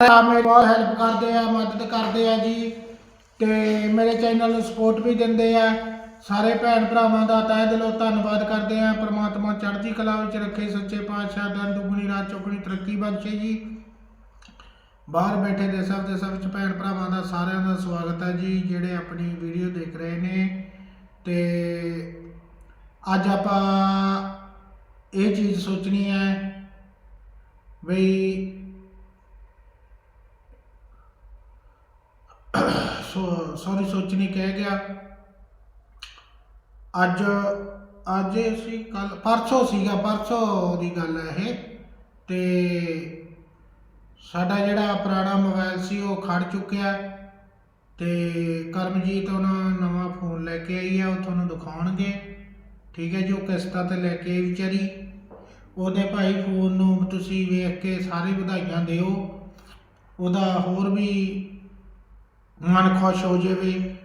ਆ ਮੇਰੇ ਬਹੁਤ ਹੈਲਪ ਕਰਦੇ ਆ, ਮਦਦ ਕਰਦੇ ਆ ਜੀ। ਤੇ ਮੇਰੇ ਚੈਨਲ ਨੂੰ ਸਪੋਰਟ ਵੀ ਦਿੰਦੇ ਆ। ਸਾਰੇ ਭੈਣ ਭਰਾਵਾਂ ਦਾ ਤਹਿ ਦਿਲੋਂ ਧੰਨਵਾਦ ਕਰਦੇ ਆ। ਪ੍ਰਮਾਤਮਾ ਚੜ੍ਹਦੀ ਕਲਾ ਵਿੱਚ ਰੱਖੇ ਸੱਚੇ ਪਾਤਸ਼ਾਹ ਦਿਨ ਦੁਗਣੀ ਰਾਤ ਚੌਗਣੀ ਤਰੱਕੀ ਬਖਸ਼ੇ ਜੀ। ਬਾਹਰ ਬੈਠੇ ਦੇ ਸਭ ਦੇ ਸਭ ਵਿੱਚ ਭੈਣ ਭਰਾਵਾਂ ਦਾ ਸਾਰਿਆਂ ਦਾ ਸਵਾਗਤ ਹੈ ਜੀ, ਜਿਹੜੇ ਆਪਣੀ ਵੀਡੀਓ ਦੇਖ ਰਹੇ ਨੇ। ਤੇ ਅੱਜ ਆਪਾਂ ਇਹ ਚੀਜ਼ ਸੋਚਣੀ ਹੈ ਬਈ ਸੋ ਸੌਰੀ ਸੋਚਣੀ ਕਹਿ ਗਿਆ। ਅੱਜ ਅੱਜ ਅਸੀਂ ਕੱਲ ਪਰਸੋਂ ਸੀਗਾ, ਪਰਸੋਂ ਦੀ ਗੱਲ ਹੈ ਇਹ। ਤੇ ਸਾਡਾ ਜਿਹੜਾ ਪੁਰਾਣਾ ਮੋਬਾਈਲ ਸੀ ਉਹ ਖੜ ਚੁੱਕਿਆ। ਤੇ ਕਰਮਜੀਤ ਉਹਨਾਂ ਨਵਾਂ ਫੋਨ ਲੈ ਕੇ ਆਈ ਆ, ਉਹ ਤੁਹਾਨੂੰ ਦਿਖਾਉਣਗੇ। ਠੀਕ ਹੈ ਜੋ ਕਿਸ਼ਤਾਂ ਤੇ ਲੈ ਕੇ ਵਿਚਾਰੀ। ਉਹਦੇ ਭਾਈ ਫੋਨ ਨੂੰ ਤੁਸੀਂ ਵੇਖ ਕੇ ਸਾਰੇ ਵਧਾਈਆਂ ਦਿਓ। ਉਹਦਾ ਹੋਰ ਵੀ ਮਨ ਖੁਸ਼ ਹੋ ਜਾਵੇ,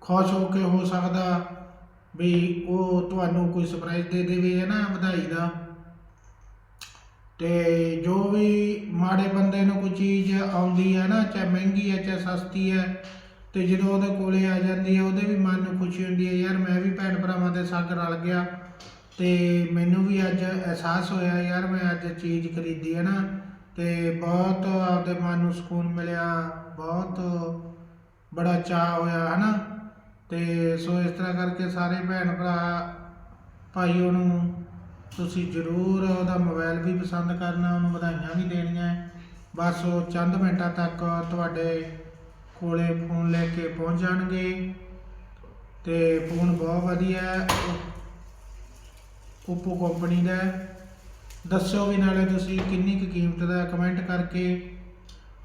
ਖੁਸ਼ ਹੋ ਕੇ ਹੋ ਸਕਦਾ ਵੀ ਉਹ ਤੁਹਾਨੂੰ ਕੋਈ ਸਰਪ੍ਰਾਈਜ਼ ਦੇ ਦੇਵੇ ਹੈ ਨਾ ਵਧਾਈ ਦਾ। ਤੇ ਜੋ ਵੀ ਮਾੜੇ ਬੰਦੇ ਨੂੰ ਕੋਈ ਚੀਜ਼ ਆਉਂਦੀ ਹੈ ਨਾ, ਚਾਹੇ ਮਹਿੰਗੀ ਹੈ, ਚਾਹੇ ਸਸਤੀ ਹੈ, ਤੇ ਜਦੋਂ ਉਹਦੇ ਕੋਲੇ ਆ ਜਾਂਦੀ ਹੈ, ਉਹਦੇ ਵੀ ਮਨ ਨੂੰ ਖੁਸ਼ੀ ਹੁੰਦੀ ਹੈ, ਯਾਰ ਮੈਂ ਵੀ ਭੈਣ ਭਰਾਵਾਂ ਦੇ ਸੰਗ ਰਲ ਗਿਆ, ਤੇ ਮੈਨੂੰ ਵੀ ਅੱਜ ਅਹਿਸਾਸ ਹੋਇਆ, ਯਾਰ ਮੈਂ ਅੱਜ ਚੀਜ਼ ਖਰੀਦੀ ਹੈ ਨਾ। ਤੇ ਬਹੁਤ ਆਪਦੇ ਮਨ ਨੂੰ ਸਕੂਨ ਮਿਲਿਆ, ਬਹੁਤ ਬੜਾ ਚਾਅ ਹੋਇਆ, ਹਨਾ? ਤੇ ਸੋ ਇਸ ਤਰ੍ਹਾਂ ਕਰਕੇ ਸਾਰੇ ਭੈਣ ਭਰਾ ਭਾਈ ਉਹਨੂੰ ਤੁਸੀਂ ਜ਼ਰੂਰ ਉਹਦਾ ਮੋਬਾਈਲ ਵੀ ਪਸੰਦ ਕਰਨਾ, ਉਹਨੂੰ ਵਧਾਈਆਂ ਵੀ ਦੇਣੀਆਂ ਬਸ ਉਹ ਚੰਦ ਮਿੰਟਾਂ ਤੱਕ ਤੁਹਾਡੇ ਕੋਲੇ ਫੋਨ ਲੈ ਕੇ ਪਹੁੰਚ ਜਾਣਗੇ। ਤੇ ਫੋਨ ਬਹੁਤ ਵਧੀਆ ਹੈ ਓਪੋ ਕੰਪਨੀ ਦਾ ਦੱਸੋ ਵੀ ਨਾਲੇ ਤੁਸੀਂ ਕਿੰਨੀ ਕੁ ਕੀਮਤ ਦਾ ਕਮੈਂਟ ਕਰਕੇ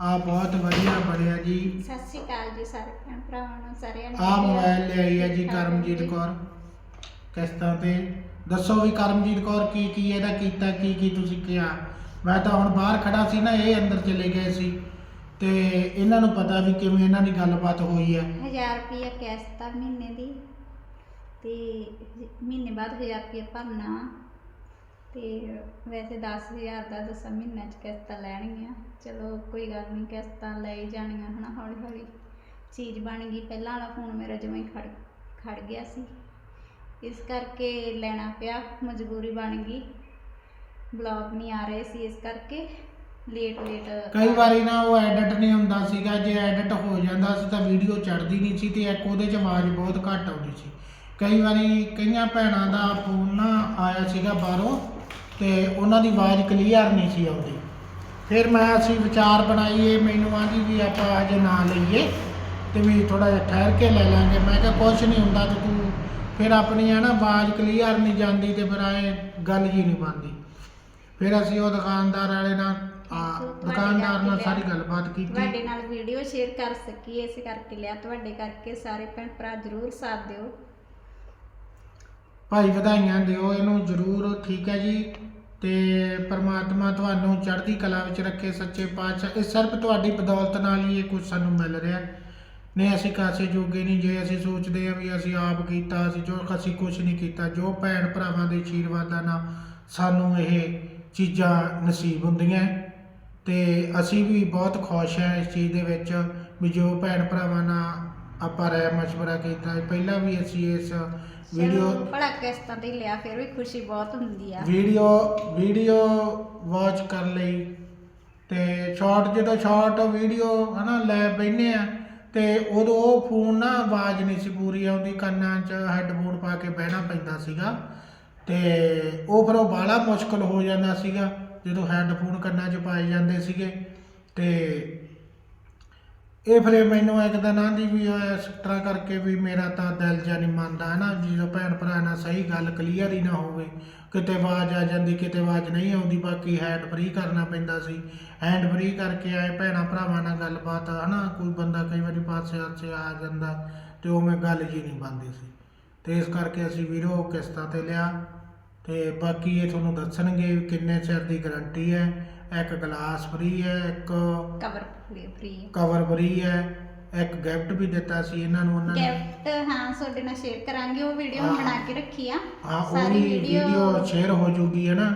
ਆ ਬਹੁਤ ਵਧੀਆ ਬਣਿਆ ਜੀ। ਸਤਿ ਸ਼੍ਰੀ ਅਕਾਲ ਜੀ ਭਰਾਵਾਂ ਨੂੰ ਸਾਰਿਆਂ ਨੂੰ ਆ ਮੋਬਾਈਲ ਲਿਆਈ ਹੈ ਜੀ ਕਰਮਜੀਤ ਕੌਰ। ਕਿਸ਼ਤਾਂ ਤੇ। ਦੱਸੋ ਵੀ ਕਰਮਜੀਤ ਕੌਰ ਕੀ ਕੀ ਇਹਦਾ ਕੀਤਾ ਕੀ ਕੀ ਤੁਸੀਂ ਕਿਹਾ? ਮੈਂ ਤਾਂ ਹੁਣ ਬਾਹਰ ਖੜਾ ਸੀ ਨਾ ਇਹ ਅੰਦਰ ਚਲੇ ਗਏ ਸੀ। ਤੇ ਇਹਨਾਂ ਨੂੰ ਪਤਾ ਵੀ ਕਿਵੇਂ ਇਹਨਾਂ ਦੀ ਗੱਲਬਾਤ ਹੋਈ ਹੈ। 1000 ਰੁਪਏ ਕਿਸ਼ਤ ਆ ਮਹੀਨੇ ਦੀ। ਤੇ ਮਹੀਨੇ ਬਾਅਦ 1000 ਰੁਪਏ ਭਰਨਾ। ਤੇ ਵੈਸੇ 10000 ਦਾ ਦਸਾਂ ਮਹੀਨਿਆਂ ਚ ਕਿਸ਼ਤਾਂ ਲੈਣਗੀਆਂ। ਚਲੋ ਕੋਈ ਗੱਲ ਨਹੀਂ ਕਿਸ਼ਤਾਂ ਲੈ ਹੀ ਜਾਣੀਆਂ ਹਨਾ ਹੌਲੀ ਹੌਲੀ। ਚੀਜ਼ ਬਣ ਗਈ ਪਹਿਲਾਂ ਵਾਲਾ ਫੋਨ ਮੇਰਾ ਜਿਵੇਂ ਹੀ ਖੜ ਖੜ ਗਿਆ ਸੀ। ਇਸ ਕਰਕੇ ਲੈਣਾ ਪਿਆ ਮਜਬੂਰੀ ਬਣ ਗਈ। ਬਲੌਗ ਨਹੀਂ ਆ ਰਹੇ ਸੀ ਇਸ ਕਰਕੇ ਲੇਟ ਲੇਟ ਕਈ ਵਾਰੀ ਨਾ ਉਹ ਐਡਿਟ ਨਹੀਂ ਹੁੰਦਾ ਸੀਗਾ ਜੇ ਐਡਿਟ ਹੋ ਜਾਂਦਾ ਸੀ ਤਾਂ ਵੀਡੀਓ ਚੜਦੀ ਨਹੀਂ ਸੀ ਤੇ ਇੱਕ ਉਹਦੇ 'ਚ ਆਵਾਜ਼ ਬਹੁਤ ਘੱਟ ਆਉਂਦੀ ਸੀ। ਕਈ ਵਾਰੀ ਕਈਆਂ ਭੈਣਾਂ ਦਾ ਫੋਨ ਨਾ ਆਇਆ ਸੀਗਾ ਬਾਹਰੋਂ ਤੇ ਉਹਨਾਂ ਦੀ ਆਵਾਜ਼ ਕਲੀਅਰ ਨਹੀਂ ਸੀ ਆਉਂਦੀ। ਫਿਰ ਮੈਂ ਅਸੀਂ ਵਿਚਾਰ ਬਣਾਈਏ ਮੈਨੂੰ ਆਂਦੀ ਵੀ ਆਪਾਂ ਅਜੇ ਨਾ ਲਈਏ ਤੇ ਵੀ ਥੋੜਾ ਜਿਹਾ ਠਹਿਰ ਕੇ ਲੈ ਲਾਂਗੇ। ਮੈਂ ਕਿਹਾ ਕੁਛ ਨਹੀਂ ਹੁੰਦਾ ਤੇ ਤੂੰ ਫਿਰ ਆਪਣੀ ਆ ਨਾ ਆਵਾਜ਼ ਕਲੀਅਰ ਨਹੀਂ ਜਾਂਦੀ ਤੇ ਫਿਰ ਆਏ ਗੱਲ ਜੀ ਨਹੀਂ ਬਣਦੀ। ਫਿਰ ਅਸੀਂ ਉਹ ਦੁਕਾਨਦਾਰ ਵਾਲੇ ਨਾਲ ਆ ਦੁਕਾਨਦਾਰ ਨਾਲ ਸਾਰੀ ਗੱਲਬਾਤ ਕੀਤੀ। ਤੁਹਾਡੇ ਨਾਲ ਵੀਡੀਓ ਸ਼ੇਅਰ ਕਰ ਸਕੀਏ ਇਸ ਕਰਕੇ ਲਿਆ। ਤੁਹਾਡੇ ਕਰਕੇ ਸਾਰੇ ਭੈਣ ਭਰਾ ਜਰੂਰ ਸਾਥ ਦਿਓ। ਭਾਈ ਵਧਾਈਆਂ ਦਿਓ, ਇਹਨੂੰ ਜ਼ਰੂਰ, ਠੀਕ ਹੈ ਜੀ? ਤੇ ਪਰਮਾਤਮਾ ਤੁਹਾਨੂੰ ਚੜ੍ਹਦੀ ਕਲਾ ਵਿੱਚ ਰੱਖੇ ਸੱਚੇ ਪਾਤਸ਼ਾਹ। ਇਹ ਸਿਰਫ ਤੁਹਾਡੀ ਬਦੌਲਤ ਨਾਲ ਹੀ ਇਹ ਕੁਝ ਸਾਨੂੰ ਮਿਲ ਰਿਹਾ। ਨਹੀਂ, ਅਸੀਂ ਕਾਸੇ ਜੋਗੇ ਨਹੀਂ। ਜੇ ਅਸੀਂ ਸੋਚਦੇ ਆ ਵੀ ਅਸੀਂ ਆਪ ਕੀਤਾ, ਅਸੀਂ ਜੋ ਅਸੀਂ ਕੁਝ ਨਹੀਂ ਕੀਤਾ, ਜੋ ਭੈਣ ਭਰਾਵਾਂ ਦੇ ਆਸ਼ੀਰਵਾਦਾਂ ਨਾਲ ਸਾਨੂੰ ਇਹ ਚੀਜ਼ਾਂ ਨਸੀਬ ਹੁੰਦੀਆਂ ਹੈ। ਤੇ ਅਸੀਂ ਵੀ ਬਹੁਤ ਖੁਸ਼ ਹਾਂ ਇਸ ਚੀਜ਼ ਦੇ ਵਿੱਚ ਵੀ ਜੋ ਭੈਣ ਭਰਾਵਾਂ ਨਾਲ ਆਪਾਂ ਰਾਏ ਮਸ਼ਵਰਾ ਕੀਤਾ ਹੈ। ਪਹਿਲਾਂ ਵੀ ਅਸੀਂ ਇਸ ਵੀਡੀਓ ਚਲੋ ਬੜਾ ਕਿਸ਼ਤਾਂ ਤੇ ਹੀ ਲਿਆ ਫਿਰ ਵੀ ਖੁਸ਼ੀ ਬਹੁਤ ਹੁੰਦੀ ਆ ਵੀਡੀਓ ਵੀਡੀਓ ਵਾਚ ਕਰ ਲਈ ਤੇ ਸ਼ਾਰਟ ਜਦੋਂ ਸ਼ਾਰਟ ਵੀਡੀਓ ਹਨਾ ਲੈ ਬੈਨੇ ਆ ਤੇ ਉਦੋਂ ਉਹ ਫੋਨ ਨਾ ਆਵਾਜ਼ ਨਹੀਂ ਸੀ ਪੂਰੀ ਆਉਂਦੀ ਕੰਨਾਂ 'ਚ ਹੈੱਡਫੋਨ ਪਾ ਕੇ ਬਹਿਣਾ ਪੈਂਦਾ ਸੀਗਾ ਤੇ ਉਹ ਫਿਰ ਉਹ ਬਾਲਾ ਮੁਸ਼ਕਲ ਹੋ ਜਾਂਦਾ ਸੀਗਾ ਜਦੋਂ ਹੈੱਡਫੋਨ ਕੰਨਾਂ 'ਚ ਪਾਏ ਜਾਂਦੇ ਸੀਗੇ ਤੇ ਇਹ ਫਿਰ ਮੈਨੂੰ ਇੱਕ ਦਿਨ ਆਂਦੀ ਵੀ ਉਹ ਇਸ ਤਰ੍ਹਾਂ ਕਰਕੇ ਵੀ ਮੇਰਾ ਤਾਂ ਦਿਲ ਜਿਹਾ ਨਹੀਂ ਮੰਨਦਾ ਹੈ ਨਾ ਜਦੋਂ ਭੈਣ ਭਰਾ ਨਾਲ ਸਹੀ ਗੱਲ ਕਲੀਅਰ ਹੀ ਨਾ ਹੋਵੇ। ਕਿਤੇ ਆਵਾਜ਼ ਆ ਜਾਂਦੀ, ਕਿਤੇ ਆਵਾਜ਼ ਨਹੀਂ ਆਉਂਦੀ, ਬਾਕੀ ਹੈਂਡ ਫ੍ਰੀ ਕਰਨਾ ਪੈਂਦਾ ਸੀ। ਹੈਂਡ ਫ੍ਰੀ ਕਰਕੇ ਆਏ ਭੈਣਾਂ ਭਰਾਵਾਂ ਨਾਲ ਗੱਲਬਾਤ ਹੈ ਨਾ ਕੋਈ ਬੰਦਾ ਕਈ ਵਾਰੀ ਪਾਸੇ ਆਸੇ ਆ ਜਾਂਦਾ ਤੇ ਉਹ ਮੈਂ ਗੱਲ ਜੀ ਨਹੀਂ ਬਣਦੀ ਸੀ। ਤੇ ਇਸ ਕਰਕੇ ਅਸੀਂ ਵੀਰੋ ਕਿਸ਼ਤਾਂ ਤੇ ਲਿਆ ਤੇ ਬਾਕੀ ਇਹ ਤੁਹਾਨੂੰ ਦੱਸਣਗੇ ਵੀ ਕਿੰਨੇ ਚਿਰ ਦੀ ਗਾਰੰਟੀ ਹੈ। ਇੱਕ ਗਲਾਸ ਫ੍ਰੀ ਹੈ ਇੱਕ ਕਵਰ ਫ੍ਰੀ ਕਵਰ ਫ੍ਰੀ ਹੈ ਇੱਕ ਗਿਫਟ ਵੀ ਦਿੱਤਾ ਸੀ ਇਹਨਾਂ ਨੂੰ ਉਹਨਾਂ ਨੇ। ਗਿਫਟ ਹਾਂ ਤੁਹਾਡੇ ਨਾਲ ਸ਼ੇਅਰ ਕਰਾਂਗੇ ਉਹ ਵੀਡੀਓ ਹਾਂ। ਬਣਾ ਕੇ ਰੱਖੀ ਆ। ਹਾਂ ਉਹ ਸਾਰੀ ਵੀਡੀਓ ਸ਼ੇਅਰ ਹੋ ਜੂਗੀ ਹੈ ਨਾ?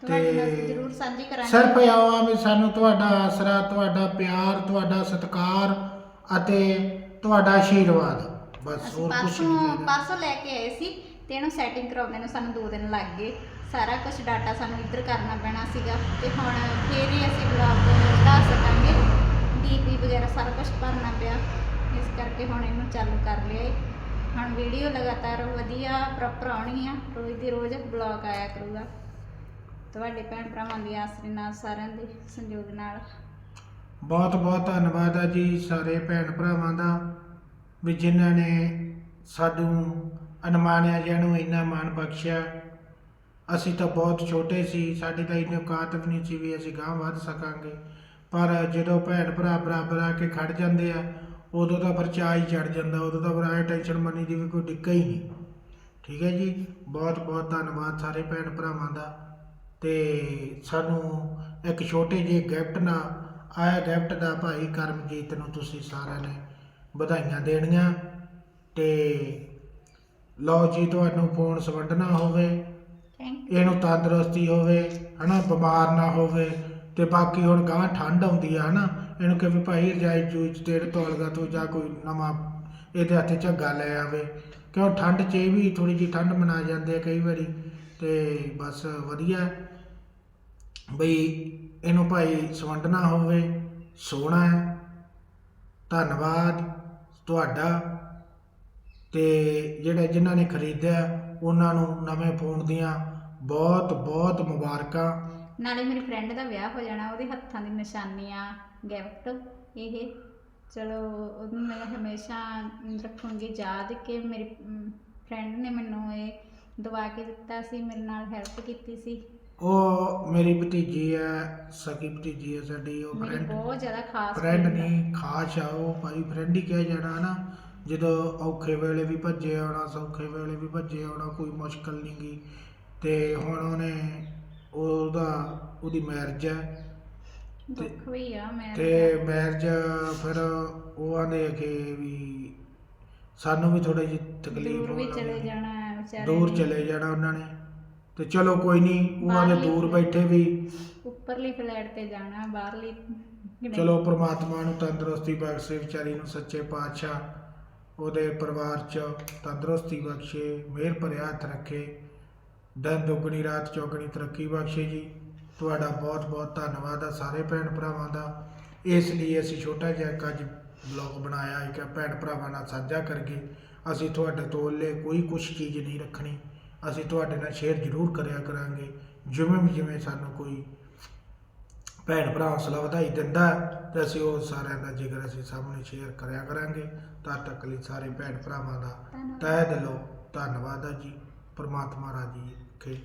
ਤੁਹਾਡੇ ਨਾਲ ਜ਼ਰੂਰ ਸਾਂਝੀ ਕਰਾਂਗੇ। ਸਿਰਫ ਆਵਾ ਵੀ ਸਾਨੂੰ ਤੁਹਾਡਾ ਆਸਰਾ ਤੁਹਾਡਾ ਪਿਆਰ ਤੁਹਾਡਾ ਸਤਿਕਾਰ ਅਤੇ ਤੁਹਾਡਾ ਆਸ਼ੀਰਵਾਦ। ਬਸ ਅਸੀਂ ਹੋਰ ਕੁਝ ਪਰਸੋਂ ਨਹੀਂ ਚਾਹੀਦਾ। ਪਰਸੋਂ ਲੈ ਕੇ ਆਏ ਸੀ ਤੇ ਇਹਨੂੰ ਸੈਟਿੰਗ ਕਰਾਉਂਦੇ ਨੂੰ ਸਾਨੂੰ 2 ਦਿਨ ਲੱਗ ਗਏ। ਸਾਰਾ ਕੁਝ ਡਾਟਾ ਸਾਨੂੰ ਇੱਧਰ ਕਰਨਾ ਪੈਣਾ ਸੀਗਾ ਤੇ ਹੁਣ ਫੇਰ ਹੀ ਅਸੀਂ ਬਲੌਗ ਚੜਾ ਸਕਾਂਗੇ। ਡੀਪੀ ਵਗੈਰਾ ਸਾਰਾ ਕੁਝ ਭਰਨਾ ਪਿਆ। ਇਸ ਕਰਕੇ ਹੁਣ ਇਹਨੂੰ ਚਾਲੂ ਕਰ ਲਿਆ ਹੁਣ ਵੀਡੀਓ ਲਗਾਤਾਰ ਵਧੀਆ ਪ੍ਰੋਪਰ ਆਉਣੀ ਆ। ਰੋਜ਼ ਦੀ ਰੋਜ਼ ਬਲੌਗ ਆਇਆ ਕਰੂਗਾ। ਤੁਹਾਡੇ ਭੈਣ ਭਰਾਵਾਂ ਦੀ ਆਸਰੇ ਨਾਲ ਸਾਰਿਆਂ ਦੇ ਸੰਯੋਗ ਨਾਲ। ਬਹੁਤ ਬਹੁਤ ਧੰਨਵਾਦ ਆ ਜੀ ਸਾਰੇ ਭੈਣ ਭਰਾਵਾਂ ਦਾ ਵੀ ਜਿਨ੍ਹਾਂ ਨੇ ਸਾਨੂੰ ਅਨਮਾਨਿਆ ਜਿਹਾ ਨੂੰ ਇੰਨਾ ਮਾਣ ਬਖਸ਼ਿਆ। ਅਸੀਂ ਤਾਂ ਬਹੁਤ ਛੋਟੇ ਸੀ, ਸਾਡੀ ਤਾਂ ਇੰਨੀ ਔਕਾਤ ਵੀ ਨਹੀਂ ਸੀ ਵੀ ਅਸੀਂ ਗਾਂਹ ਵੱਧ ਸਕਾਂਗੇ। ਪਰ ਜਦੋਂ ਭੈਣ ਭਰਾ ਬਰਾਬਰ ਆ ਕੇ ਖੜ ਜਾਂਦੇ ਆ, ਉਦੋਂ ਤਾਂ ਫਿਰ ਚਾਅ ਹੀ ਚੜ ਜਾਂਦਾ, ਉਦੋਂ ਤਾਂ ਫਿਰ ਐ ਟੈਨਸ਼ਨ ਮੰਨੀ ਦੀ ਵੀ ਕੋਈ ਡਿੱਕਾ ਹੀ ਨਹੀਂ। ਠੀਕ ਹੈ ਜੀ? ਬਹੁਤ ਬਹੁਤ ਧੰਨਵਾਦ ਸਾਰੇ ਭੈਣ ਭਰਾਵਾਂ ਦਾ। ਤੇ ਸਾਨੂੰ ਇੱਕ ਛੋਟੇ ਜਿਹੇ ਗਿਫਟ ਨਾਲ ਆਇਆ ਗਿਫਟ ਦਾ ਭਾਈ ਕਰਮਜੀਤ ਨੂੰ ਤੁਸੀਂ ਸਾਰਿਆਂ ਨੇ ਵਧਾਈਆਂ ਦੇਣੀਆਂ। ਤੇ ਲਓ ਜੀ, ਤੁਹਾਨੂੰ ਫੋਨ ਸਵੰਡਣਾ ਹੋਵੇ। ਇਹਨੂੰ ਤੰਦਰੁਸਤੀ ਹੋਵੇ, ਹਨਾ, ਬਿਮਾਰ ਨਾ ਹੋਵੇ, ਤੇ ਬਾਕੀ ਹੁਣ ਗਾਂ ਠੰਡ ਆਉਂਦੀ ਆ, ਹਨਾ, ਇਹਨੂੰ ਕਿ ਵੀ ਭਾਈ ਰਜਾਈ ਜੂਚ ਤੇਰੇ ਤੋਲਗਾ ਤੋਂ ਜਾਂ ਕੋਈ ਨਵਾਂ ਇਹਦੇ ਹੱਥ ਝੱਗਾ ਲੈ ਆਵੇ। ਕਿਉਂ ਠੰਡ 'ਚ ਇਹ ਵੀ ਥੋੜੀ ਜਿਹੀ ਠੰਡ ਮਨਾ ਜਾਂਦੇ ਆ ਕਈ ਵਾਰੀ, ਤੇ ਬਸ ਵਧੀਆ। ਬਈ ਇਹਨੂੰ ਭਾਈ ਸਵੰਡਣਾ ਹੋਵੇ, ਸੋਹਣਾ ਹੈ। ਧੰਨਵਾਦ ਤੁਹਾਡਾ। ਤੇ ਜਿਹੜੇ ਜਿਨ੍ਹਾਂ ਨੇ ਖਰੀਦਿਆ, ਉਹਨਾਂ ਨੂੰ ਨਵੇਂ ਫੋਨ ਦੀਆਂ ਬਹੁਤ ਬਹੁਤ ਮੁਬਾਰਕਾਂ। ਨਾਲੇ ਮੇਰੀ ਫਰੈਂਡ ਦਾ ਵਿਆਹ ਹੋ ਜਾਣਾ ਉਹਦੇ ਹੱਥਾਂ ਦੀ ਨਿਸ਼ਾਨੀਆਂ ਗਿਫਟ ਇਹ ਚਲੋ ਉਹਨੂੰ ਮੈਂ ਹਮੇਸ਼ਾ ਰੱਖੂੰਗੀ ਯਾਦ ਕਿ ਮੇਰੀ ਫਰੈਂਡ ਨੇ ਮੈਨੂੰ ਇਹ ਦਵਾ ਕੇ ਦਿੱਤਾ ਸੀ ਮੇਰੇ ਨਾਲ ਹੈਲਪ ਕੀਤੀ ਸੀ। ਉਹ ਮੇਰੀ ਭਤੀਜੀ ਹੈ ਸਕੀ ਭਤੀਜੀ ਹੈ ਸਾਡੀ ਉਹ ਮੇਰੀ ਫਰੈਂਡ ਬਹੁਤ ਜ਼ਿਆਦਾ ਖਾਸ ਫਰੈਂਡ friend ਆ। ਨਹੀਂ ਖਾਸ ਆ ਉਹ ਭਾਈ ਫਰੈਂਡ ਹੀ ਕਿਹਾ ਜਾਣਾ ਨਾ ਜਦੋਂ ਔਖੇ ਵੇਲੇ ਵੀ ਭੱਜੇ ਆਉਣਾ ਸੌਖੇ ਵੇਲੇ ਵੀ ਭੱਜੇ ਆਉਣਾ ਕੋਈ ਮੁਸ਼ਕਲ ਨਹੀਂ ਗੀ ਤੇ ਹੁਣ ਉਹਨੇ ਉਹਦਾ ਉਹਦੀ ਮੈਰਿਜ ਹੈ ਦੁੱਖ ਵੀ ਆ ਮੈਂ ਤੇ ਮੈਰਿਜ ਫਿਰ ਉਹ ਆਂਦੇ ਕਿ ਵੀ ਸਾਨੂੰ ਵੀ ਥੋੜੀ ਜਿਹੀ ਤਕਲੀਫ ਦੂਰ ਵੀ ਹੋਣ ਚਲੇ ਲੱਗੀ। ਜਾਣਾ ਹੈ ਵਿਚਾਰੇ ਦੂਰ ਨੇ। ਚਲੇ ਜਾਣਾ ਉਹਨਾਂ ਨੇ ਤੇ ਚਲੋ ਕੋਈ ਨਹੀਂ ਉਹ ਆਂਦੇ ਬਾਹਰਲੀ- ਦੂਰ ਬੈਠੇ ਵੀ ਉੱਪਰਲੀ ਫਲੈਟ ਤੇ ਜਾਣਾ ਬਾਹਰਲੀ। ਚਲੋ ਪ੍ਰਮਾਤਮਾ ਨੂੰ ਤੰਦਰੁਸਤੀ ਬਖਸ਼ੇ ਵਿਚਾਰੀ ਨੂੰ ਸੱਚੇ ਪਾਤਸ਼ਾਹ ਉਹਦੇ ਪਰਿਵਾਰ 'ਚ ਤੰਦਰੁਸਤੀ ਬਖਸ਼ੇ ਮਿਹਰ ਭਰਿਆ ਹੱਥ ਰੱਖੇ ਦਿਨ ਦੁੱਗਣੀ ਰਾਤ ਚੌਗਣੀ ਤਰੱਕੀ ਬਖਸ਼ੇ ਜੀ। ਤੁਹਾਡਾ ਬਹੁਤ ਬਹੁਤ ਧੰਨਵਾਦ ਆ ਸਾਰੇ ਭੈਣ ਭਰਾਵਾਂ ਦਾ। ਇਸ ਲਈ ਅਸੀਂ ਛੋਟਾ ਜਿਹਾ ਇੱਕ ਅੱਜ ਬਲੌਗ ਬਣਾਇਆ ਹੈ ਕਿ ਭੈਣ ਭਰਾਵਾਂ ਨਾਲ ਸਾਂਝਾ ਕਰਕੇ ਅਸੀਂ ਤੁਹਾਡੇ ਤੋਂ ਲੈ ਕੋਈ ਕੁਛ ਚੀਜ਼ ਨਹੀਂ ਰੱਖਣੀ। ਅਸੀਂ ਤੁਹਾਡੇ ਨਾਲ ਸ਼ੇਅਰ ਜ਼ਰੂਰ ਕਰਿਆ ਕਰਾਂਗੇ। ਜਿਵੇਂ ਵੀ ਜਿਵੇਂ ਸਾਨੂੰ ਕੋਈ ਭੈਣ ਭਰਾ ਹੌਸਲਾ ਵਧਾਈ ਦਿੰਦਾ ਹੈ, ਤੇ ਅਸੀਂ ਉਹ ਸਾਰਿਆਂ ਦਾ ਜ਼ਿਕਰ ਅਸੀਂ ਸਾਹਮਣੇ ਸ਼ੇਅਰ ਕਰਿਆ ਕਰਾਂਗੇ ਤਦ ਤੱਕ ਲਈ ਸਾਰੇ ਭੈਣ ਭਰਾਵਾਂ ਦਾ ਧੰਨਵਾਦ। ਤਹਿ ਦਿਲੋਂ ਧੰਨਵਾਦ ਆ ਜੀ। ਪਰਮਾਤਮਾ ਰਾਜੀ ਰੱਖੇ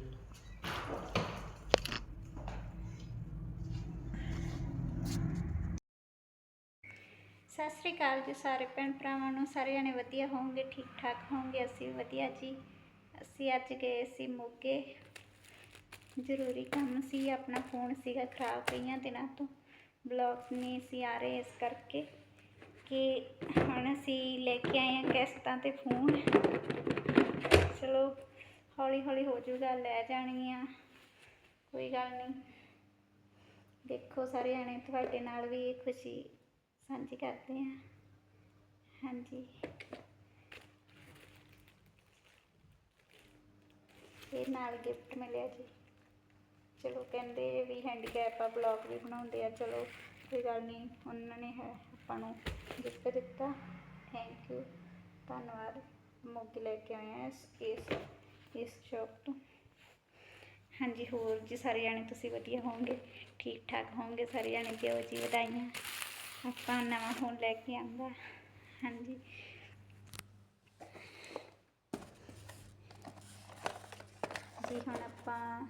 ਸਤਿ ਸ੍ਰੀ ਅਕਾਲ ਜੀ ਸਾਰੇ ਭੈਣ ਭਰਾਵਾਂ ਨੂੰ ਸਾਰੇ ਜਣੇ ਵਧੀਆ ਹੋਵੋਗੇ, ਠੀਕ ਠਾਕ ਹੋਵੋਗੇ? ਅਸੀਂ ਵੀ ਵਧੀਆ ਜੀ। ਅਸੀਂ ਅੱਜ ਗਏ ਸੀ ਮੋਗੇ। ਜ਼ਰੂਰੀ ਕੰਮ ਸੀ, ਆਪਣਾ ਫੋਨ ਸੀਗਾ ਖਰਾਬ ਕਈਆਂ ਦਿਨਾਂ ਤੋਂ। ਬਲੌਗ ਨਹੀਂ ਸੀ ਆ ਰਹੇ ਇਸ ਕਰਕੇ ਕਿ ਹੁਣ ਅਸੀਂ ਲੈ ਕੇ ਆਏ ਹਾਂ ਕਿਸ਼ਤਾਂ ਤੇ ਫੋਨ। ਹੌਲੀ ਹੌਲੀ ਹੋ ਜਾਊਗਾ ਲੈ ਜਾਣੀ ਆ। ਕੋਈ ਗੱਲ ਨਹੀਂ। ਦੇਖੋ ਸਾਰੇ ਜਣੇ, ਤੁਹਾਡੇ ਨਾਲ ਵੀ ਇਹ ਖੁਸ਼ੀ ਸਾਂਝੀ ਕਰਦੇ ਹਾਂ ਹਾਂਜੀ। ਇਹ ਨਾਲ ਗਿਫਟ ਮਿਲਿਆ ਜੀ। ਚਲੋ ਕਹਿੰਦੇ ਵੀ ਹੈਂਡੀਕੈਪ ਆ ਬਲੌਗ ਵੀ ਬਣਾਉਂਦੇ ਆ। ਚਲੋ ਕੋਈ ਗੱਲ ਨਹੀਂ, ਉਹਨਾਂ ਨੇ ਹੈ, ਆਪਾਂ ਨੂੰ ਗਿਫਟ ਦਿੱਤਾ। ਥੈਂਕ ਯੂ ਧੰਨਵਾਦ। ਮੋਗੇ ਲੈ ਕੇ ਆਏ ਆ ਇਸ ਇਸ ਇਸ ਸ਼ੌਪ ਤੋਂ। ਹਾਂਜੀ, ਹੋਰ ਜੀ, ਸਾਰੇ ਜਾਣੇ ਤੁਸੀਂ ਵਧੀਆ ਹੋਵੋਗੇ? ਠੀਕ ਠਾਕ ਹੋਵੋਗੇ ਸਾਰੇ ਜਾਣੇ? ਦਿਓ ਜੀ ਵਧਾਈਆਂ। ਆਪਾਂ ਨਵਾਂ ਫੋਨ ਲੈ ਕੇ ਆਂਦਾ ਹਾਂਜੀ। ਜੀ, ਹੁਣ ਆਪਾਂ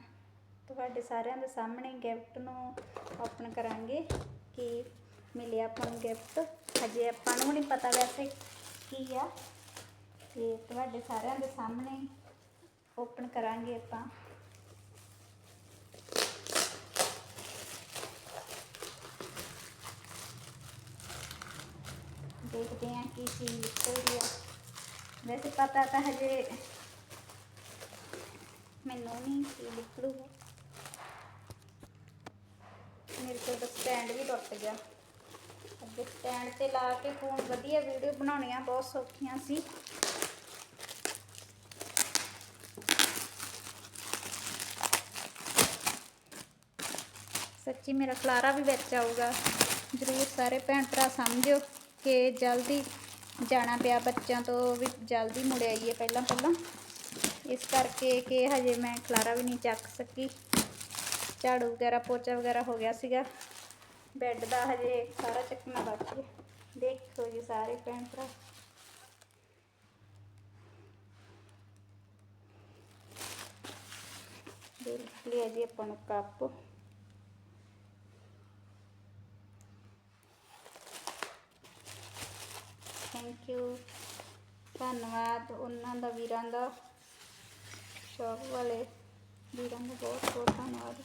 ਤੁਹਾਡੇ ਸਾਰਿਆਂ ਦੇ ਸਾਹਮਣੇ ਗਿਫਟ ਨੂੰ ਓਪਨ ਕਰਾਂਗੇ ਕਿ ਮਿਲਿਆ ਆਪਾਂ ਨੂੰ ਗਿਫਟ ਹਜੇ ਆਪਾਂ ਨੂੰ ਨਹੀਂ ਪਤਾ ਵੈਸੇ ਕੀ ਆ। ਤੇ ਤੁਹਾਡੇ ਸਾਰਿਆਂ ਦੇ ਸਾਹਮਣੇ ਓਪਨ ਕਰਾਂਗੇ ਆਪਾਂ। ਦੇਖਦੇ ਹਾਂ ਕੀ ਚੀਜ਼ ਨਿਕਲਦੀ ਆ। ਵੈਸੇ ਪਤਾ ਤਾਂ ਹਜੇ ਮੈਨੂੰ ਨਹੀਂ ਕੀ ਨਿਕਲੂਗਾ। ਮੇਰੇ ਕੋਲ ਤਾਂ ਸਟੈਂਡ ਵੀ ਟੁੱਟ ਗਿਆ। ਅੱਗੇ ਸਟੈਂਡ ਤੇ ਲਾ ਕੇ ਫੋਨ ਵਧੀਆ ਵੀਡੀਓ ਬਣਾਉਣੀਆਂ ਬਹੁਤ ਸੌਖੀਆਂ ਸੀ। ਸੱਚੀ ਮੇਰਾ ਖਲਾਰਾ ਵੀ ਵਿੱਚ ਆਊਗਾ। ਜ਼ਰੂਰ ਸਾਰੇ ਭੈਣ ਭਰਾ ਸਮਝਿਓ ਕਿ ਜਲਦੀ ਜਾਣਾ ਪਿਆ ਬੱਚਿਆਂ ਤੋਂ ਵੀ ਜਲਦੀ ਮੁੜ ਆਈਏ ਪਹਿਲਾਂ ਪਹਿਲਾਂ। ਇਸ ਕਰਕੇ ਕਿ ਹਜੇ ਮੈਂ ਖਲਾਰਾ ਵੀ ਨਹੀਂ ਚੱਕ ਸਕੀ। ਝਾੜੂ ਵਗੈਰਾ, ਪੋਚਾ ਵਗੈਰਾ ਹੋ ਗਿਆ ਸੀਗਾ। ਬੈੱਡ ਦਾ ਹਜੇ ਸਾਰਾ ਚੱਕਣਾ ਬਾਕੀ ਹੈ। ਦੇਖੋ ਜੀ ਸਾਰੇ ਭੈਣ ਭਰਾ। ਦੇਖ ਲਿਆ ਜੀ ਆਪਾਂ ਨੂੰ ਕੱਪ। ਥੈਂਕ ਯੂ ਧੰਨਵਾਦ ਉਹਨਾਂ ਦਾ ਵੀਰਾਂ ਦਾ। ਸ਼ੌਪ ਵਾਲੇ ਵੀਰਾਂ ਦਾ ਬਹੁਤ ਬਹੁਤ ਧੰਨਵਾਦ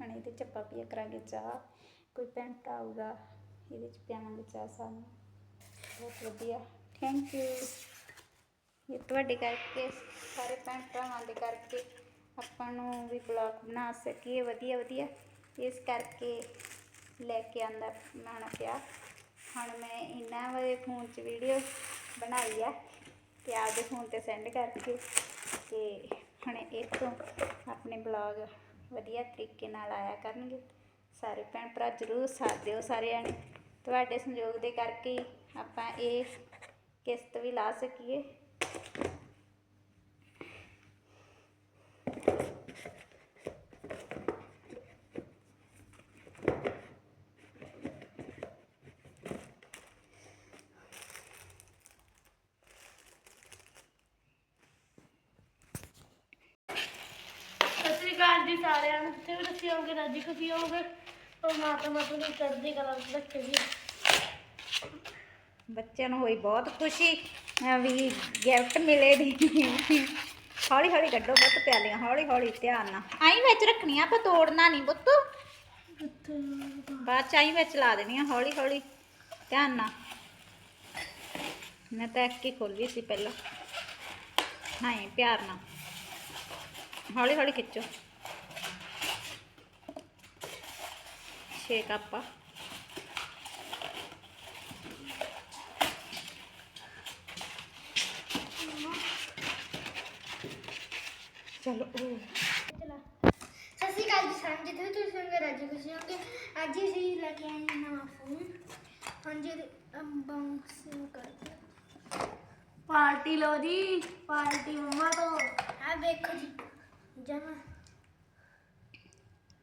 ਹੁਣ ਇਹਦੇ ਕਰਾਂਗੇ ਚਾਹ, ਕੋਈ ਭੈਣ ਆਊਗਾ, ਇਹਦੇ ਚ ਪਿਆਵਾਂਗੇ ਚਾਹ ਸਾਨੂੰ। ਬਹੁਤ ਵਧੀਆ। ਥੈਂਕ ਯੂ ਇਹ ਤੁਹਾਡੇ ਕਰਕੇ, ਸਾਰੇ ਭੈਣ ਭਰਾਵਾਂ ਦੇ ਕਰਕੇ ਆਪਾਂ ਨੂੰ ਵੀ ਬਲੌਗ ਬਣਾ ਸਕੀਏ। ਵਧੀਆ ਵਧੀਆ। ਇਸ ਕਰਕੇ ਲੈ ਕੇ ਆਂਦਾ ਬਣਾਉਣਾ ਪਿਆ। ਹੁਣ ਮੈਂ ਇਹਨਾਂ ਵਾਲੇ ਫੋਨ 'ਚ ਵੀਡੀਓ ਬਣਾਈ ਆ ਤੇ ਆਪਦੇ ਫੋਨ ਤੇ ਸੈਂਡ ਕਰਕੇ ਤੇ ਹੁਣ ਇਹ ਤੋਂ ਆਪਣੇ ਬਲੌਗ ਵਧੀਆ ਤਰੀਕੇ ਨਾਲ ਆਇਆ ਕਰਨਗੇ। ਸਾਰੇ ਭੈਣ ਭਰਾ ਜ਼ਰੂਰ ਸਾਥ ਦਿਓ ਸਾਰਿਆਂ ਨੇ। ਤੁਹਾਡੇ ਸੰਯੋਗ ਦੇ ਕਰਕੇ ਆਪਾਂ ਇਹ ਕਿਸ਼ਤ ਵੀ ਲਾ ਸਕੀਏ। ਜੀ ਸਾਰਿਆਂ ਨੂੰ ਤੇ ਤੁਸੀਂ ਹੋਗੇ ਰਾਜੀ ਖੁਸ਼ੀ ਹੋਗੇ ਪਰਮਾਤਮਾ ਤੁਹਾਨੂੰ ਚੜ੍ਹਦੀ ਕਲਾ ਵਿੱਚ ਰੱਖੇ ਜੀ ਬੱਚਿਆਂ ਨੂੰ ਹੋਈ ਬਹੁਤ ਖੁਸ਼ੀ, ਅਹ ਵੀ ਗਿਫਟ ਮਿਲੇ ਦੀ। ਹੌਲੀ ਹੌਲੀ ਕੱਢੋ ਪੁੱਤ ਪਿਆਲੀਆਂ, ਹੌਲੀ ਹੌਲੀ ਧਿਆਨ ਨਾਲ। ਆਈ ਵਿੱਚ ਰੱਖਣੀਆਂ ਆਪਾਂ ਤੋੜਨਾ ਨਹੀਂ ਪੁੱਤ। ਬਾਅਦ ਚ ਆਈ ਵਿੱਚ ਲਾ ਦੇਣੀ ਆ, ਹੌਲੀ ਹੌਲੀ, ਧਿਆਨ ਨਾਲ। ਮੈਂ ਤਾਂ ਇੱਕ ਹੀ ਖੋਲੀ ਸੀ ਪਹਿਲਾਂ। ਹਾਂ, ਪਿਆਰ ਨਾਲ। ਹੌਲੀ ਹੌਲੀ ਖਿੱਚੋ। ਛੇ ਕੱਪ ਆ। ਚਲੋ ਸ੍ਰੀ ਅਕਾਲ ਜੀ ਜਿੱਥੇ ਵੀ ਤੁਸੀਂ ਹੋਗੇ ਰਾਜੀ ਖੁਸ਼ੀ ਹੋਗੇ ਅੱਜ ਅਸੀਂ ਲੈ ਕੇ ਆਏ ਹਾਂ ਨਵਾਂ ਫੋਨ ਹਾਂਜੀ ਅਨਬਾਕਸਿੰਗ ਕਰਦੇ ਪਾਰਟੀ ਲੋ ਜੀ ਪਾਰਟੀ ਮੰਮਾ ਤੋਂ। ਆ ਵੇਖੋ ਜੀ ਜਮਾ।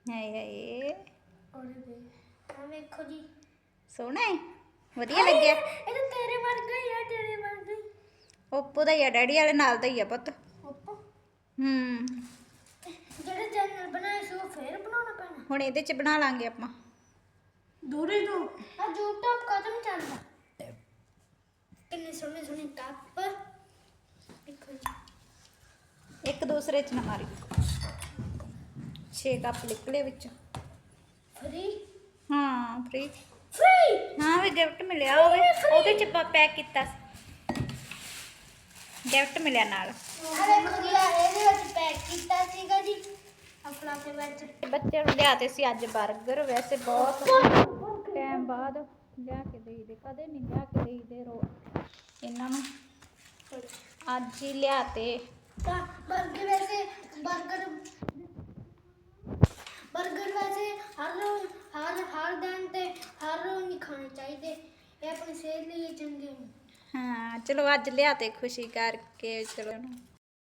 ਹਾਏ ਹਾਏ। ਔਰ ਦੇ ਆ ਵੇਖੋ ਜੀ। ਸੋਹਣਾ ਹੈ? ਵਧੀਆ ਲੱਗਿਆ। ਇਹ ਤਾਂ ਤੇਰੇ ਵਰਗਾ ਹੀ ਆ ਤੇਰੇ ਵਰਗਾ ਹੀ। ਓਪੋ ਦਾ ਹੀ ਆ ਡੈਡੀ ਵਾਲੇ ਨਾਲ ਦਾ ਹੀ ਆ ਪੁੱਤ। ਓਪੋ? ਹੂੰ। ਜਿਹੜੇ ਚੈਨਲ ਬਣਾਏ ਸੀ ਉਹ ਫੇਰ ਬਣਾਉਣਾ ਪੈਣਾ? ਹੁਣ ਇਹਦੇ ਚ ਬਣਾ ਲਾਂਗੇ ਆਪਾਂ। ਦੂਰੇ ਤੋਂ। ਆ YouTube ਕਦਮ ਚੱਲਦਾ। ਕਿੰਨੇ ਸੋਹਣੇ ਸੋਹਣੇ ਕੱਪ। ਦੇਖੋ ਜੀ। ਇੱਕ ਦੂਸਰੇ ਚ ਨਾ ਮਾਰੀ। 6 ਕੱਪ ਨਿਕਲੇ ਵਿੱਚ। ਫ੍ਰੀ? ਹਾਂ ਫ੍ਰੀ। ਫ੍ਰੀ? ਹਾਂ ਵੀ ਗਿਫਟ ਮਿਲਿਆ ਹੋਵੇ ਉਹਦੇ ਚ ਪੈਕ ਕੀਤਾ ਗਿਫਟ ਮਿਲਿਆ ਨਾਲ। ਆ ਦੇਖੋ ਜੀ ਆ ਇਹਦੇ ਵਿੱਚ ਪੈਕ ਕੀਤਾ ਸੀਗਾ ਜੀ। ਆਪਣਾ ਤੇ ਵਿੱਚ ਬੱਚੇ ਨੂੰ ਲਿਆਤੇ ਸੀ ਅੱਜ 버ਗਰ ਵੈਸੇ ਬਹੁਤ ਟਾਈਮ ਬਾਅਦ ਲਿਆ ਕੇ ਦੇਈਦੇ। ਕਦੇ ਨਹੀਂ ਲਿਆ ਕੇ ਦੇਈਦੇ ਰੋ ਇਹਨਾਂ ਨੂੰ। ਅੱਜ ਹੀ ਲਿਆਤੇ ਬਰਗਰ ਵੈਸੇ ਬਰਗਰ 버ਗਰ ਵੈਸੇ ਹਰ ਰੋਜ਼, ਹਰ ਹਰ ਦਿਨ ਤੇ ਹਰ ਰੋਜ਼ ਨਹੀਂ ਖਾਣੇ ਚਾਹੀਦੇ। ਇਹ ਆਪਣੀ ਸਿਹਤ ਲਈ ਚੰਗੇ ਨੇ। ਹਾਂ, ਚਲੋ ਅੱਜ ਲਿਆ ਤੇ ਖੁਸ਼ੀ ਕਰਕੇ ਚਲੋ। ਇਹਨੂੰ